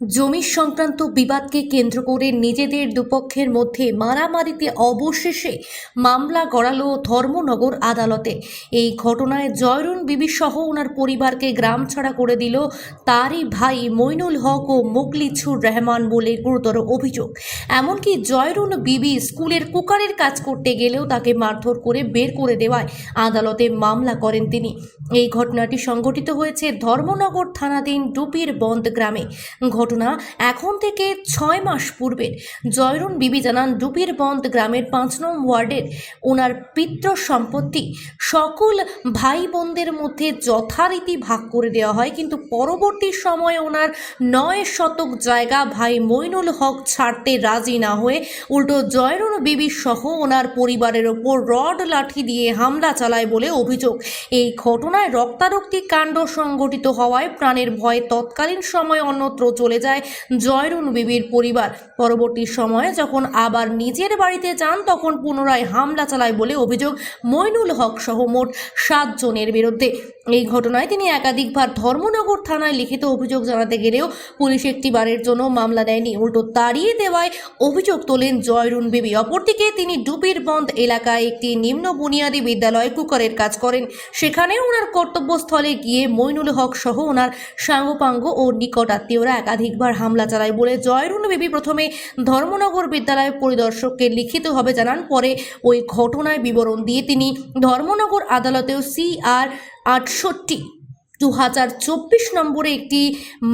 জমি সংক্রান্ত বিবাদকে কেন্দ্র করে নিজেদের দুপক্ষের মধ্যে মারামারিতে অবশেষে মামলা গড়ালো ধর্মনগর আদালতে। এই ঘটনায় জয়রুন বিবি সহ ওনার পরিবারকে গ্রাম ছাড়া করে দিল তারই ভাই মইনুল হক ও মুকলিছুর রহমান বলে গুরুতর অভিযোগ। এমনকি জয়রুন বিবি স্কুলের কুকারের কাজ করতে গেলেও তাকে মারধর করে বের করে দেওয়ায় আদালতে মামলা করেন তিনি। এই ঘটনাটি সংঘটিত হয়েছে ধর্মনগর থানাধীন ডুপির বন্ধ গ্রামে। ঘটনা এখন থেকে ছয় মাস পূর্বের জয়রুন বিবি জানান, ডুপির বন্ধ গ্রামের পাঁচ নং ওয়ার্ডের ওনার পিতৃ সম্পত্তি সকল ভাই বোনদের মধ্যে যথারীতি ভাগ করে দেওয়া হয়। কিন্তু পরবর্তী সময়ে ওনার নয় শতক জায়গা ভাই মইনুল হক ছাড়তে রাজি না হয়ে উল্টো জয়রুন বিবি সহ ওনার পরিবারের ওপর রড লাঠি দিয়ে হামলা চালায় বলে অভিযোগ। এই ঘটনায় রক্তারক্তি কাণ্ড সংঘটিত হওয়ায় প্রাণের ভয়ে তৎকালীন সময় অন্যত্র চলে যায়। জয়রুন বিবির পরিবার পরবর্তী সময়ে যখন আবার নিজের বাড়িতে যান, তখন পুনরায় হামলা চালায় বলে অভিযোগ। মইনুল হক সহ মোট সাতজনের বিরুদ্ধে। এই ঘটনায় তিনি একাধিকবার ধর্মনগর থানায় লিখিত অভিযোগ জানাতে গেলেও পুলিশ একটি বারের জন্য মামলা দেয়নি। উল্টো তাড়িয়ে দেওয়ায় অভিযোগ তোলেন জয়রুন বিবি। অপরদিকে তিনি ডুবির বন্ধ এলাকায় একটি নিম্ন বুনিয়াদী বিদ্যালয় কুকারের কাজ করেন। সেখানে ওনার কর্তব্যস্থলে গিয়ে মইনুল হক সহ ওনার সাঙ্গপাঙ্গ ও নিকট আত্মীয়রা একাধিকবার হামলা চালায় বলে জয়রুন বিবি প্রথমে ধর্মনগর বিদ্যালয় পরিদর্শককে লিখিতভাবে জানান, পরে ওই ঘটনায় বিবরণ দিয়ে তিনি ধর্মনগর আদালতেও সিআর আটষট্টি। দু হাজার চব্বিশ নম্বরে একটি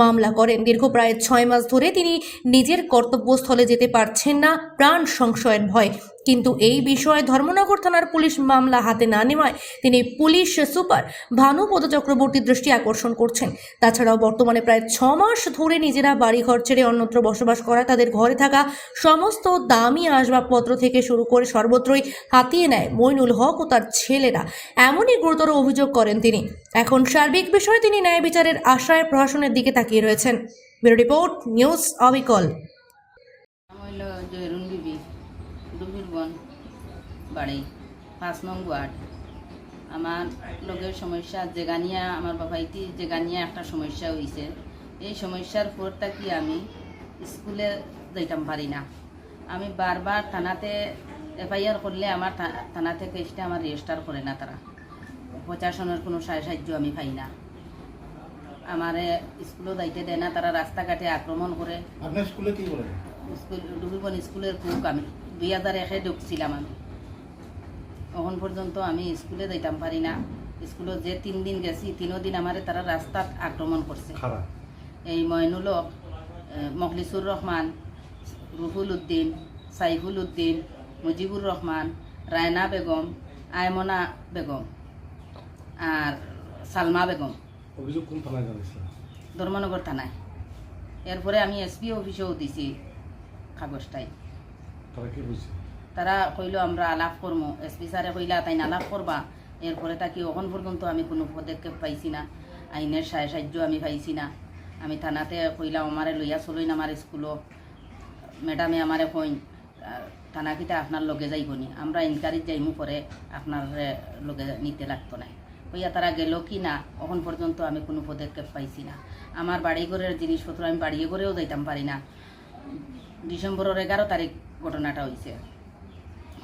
মামলা করেন। দীর্ঘ প্রায় ছয় মাস ধরে তিনি নিজের কর্তব্যস্থলে যেতে পারছেন না, প্রাণ সংশয়ের ভয়। কিন্তু এই বিষয়ে ধর্মনগর থানার পুলিশ মামলা হাতে না নেওয়ায় তিনি পুলিশ সুপার ভানুপদ চক্রবর্তীর দৃষ্টি আকর্ষণ করছেন। তাছাড়াও বর্তমানে প্রায় ছ মাস ধরে নিজেরা বাড়িঘর ছেড়ে অন্যত্র বসবাস করা তাদের ঘরে থাকা সমস্ত দামি আসবাবপত্র থেকে শুরু করে সর্বত্রই হাতিয়ে নেয় মইনুল হক ও তার ছেলেরা। এমনই গুরুতর অভিযোগ করেন তিনি। এখন সার্বিক বিষয়ে তিনি ন্যায় বিচারের আশায় প্রশাসনের দিকে তাকিয়ে রয়েছেন। ব্যুরো রিপোর্ট, নিউজ অবিকল। ডুবিরবন বাড়ি। পাঁচ নং ওয়ার্ড। আমার লগের সমস্যা জেগানিয়া আমার বাবাইটি জেগানিয়া একটা সমস্যা হয়েছে এই সমস্যার পর থাকি আমি স্কুলে যাইতাম পারি না। আমি বারবার থানাতে এফআইআর করলে আমার থা- থানাতে কেসটা আমার রেজিস্টার করে না তারা। প্রশাসনের কোনো সাহায্য সাহায্য আমি পাই না। আমারে স্কুলও যাইতে দেয় না তারা রাস্তাঘাটে আক্রমণ করে। আপনার স্কুলে কি স্কুল ডুবিবন স্কুলের কুক আমি। দুই হাজার একে ঢুকছিলাম আমি। এখন পর্যন্ত আমি স্কুলে যাইতাম পারি না। স্কুলে যে তিন দিন গেছি তিনও দিন আমারে তারা রাস্তাত আক্রমণ করছে। এই ময়নুলক মখলিসুর রহমান রুহুল উদ্দিন সাইফুল উদ্দিন মুজিবুর রহমান রায়না বেগম আয়মনা বেগম আর সালমা বেগম। অভিযোগ কোন থানায় জানিয়েছিল ধর্মনগর থানায়। এরপরে আমি এসপি অফিসেও দিছি কাগজটাই তারা কি কইলো, আমরা আলাপ করব এসপি স্যারে কইলা তাই আলাপ করবা? এরপরে তাকে এখন পর্যন্ত আমি কোনো পদক্ষেপ পাইছি না। আইনের সাহায্য সাহায্য আমি পাইছি না। আমি থানাতে কইলাম আমারে লইয়া চলইন আমার স্কুলও। ম্যাডামে আমারে কইন থানা কিটা আপনার লগে যাইব নি? আমরা ইনকারিজ যাইমু পরে, আপনার লগে নিতে লাগতো না। কইয়া তারা গেল কি না এখন পর্যন্ত আমি কোনো পদক্ষেপ পাইছি না। আমার বাড়ি ঘরের জিনিসপত্র আমি বাড়িয়ে করেও যাইতাম পারি না। ডিসেম্বরের এগারো তারিখ ঘটনাটা হয়েছে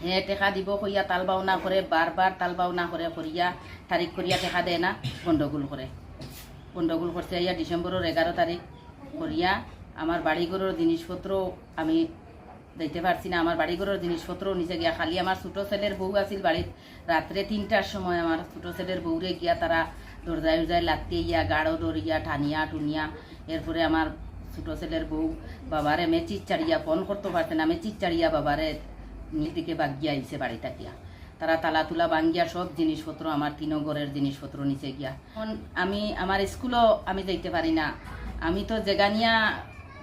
হে টেকা দিব কইয়া তাল বাউনা করে বারবার তাল বাউনা করে করিয়া তারিখ করিয়া টেকা দেয় না গন্ডগোল করে গন্ডগোল করছে ইয়া ডিসেম্বরের এগারো তারিখ করিয়া আমার বাড়িঘরের জিনিসপত্র আমি দিতে পারছি না আমার বাড়িঘরের জিনিসপত্র নিচে গিয়া। খালি আমার ছোটো ছেলের বউ আছিল বাড়িত রাত্রে তিনটার সময় আমার ছোটো ছেলের বউরে গিয়া তারা দরজায় উরজায় লাগতে ইয়া গাঢ় দরিয়া টানিয়া টুনিয়া। এরপরে আমার ছোটো ছেলের বউ বাবারে মেচির চাড়িয়া ফোন করতে পারছে না মেচির চাড়িয়া বাবারে দিকে বাগিয়া আইছে বাড়ি থাকিয়া তারা তালা তুলা বাঙ্গিয়া সব জিনিসপত্র আমার তিন ঘরের জিনিসপত্র নিচে গিয়া। এখন আমি আমার স্কুলও আমি যাইতে পারি না। আমি তো জেগানিয়া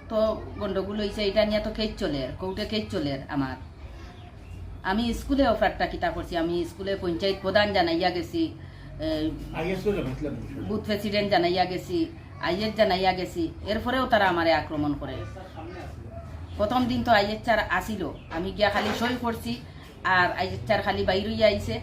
তো গন্ডগোল হয়েছে এটা নিয়ে তো কেজ চলে কোর্টে কেজ চলে আমার। আমি স্কুলে অফারটা কিতা করছি আমি স্কুলে পঞ্চায়েত প্রধান জানাইয়া গেছি বুথ প্রেসিডেন্ট জানাইয়া গেছি। আইএস জানাইয়া গেছি। এরপরেও তারা আমারে আক্রমণ করে। প্রথম দিন তো আইয়ের চার আসিল। আমি গিয়া খালি সই করছি, আর আইয়ের চার খালি বাইরই আইছে।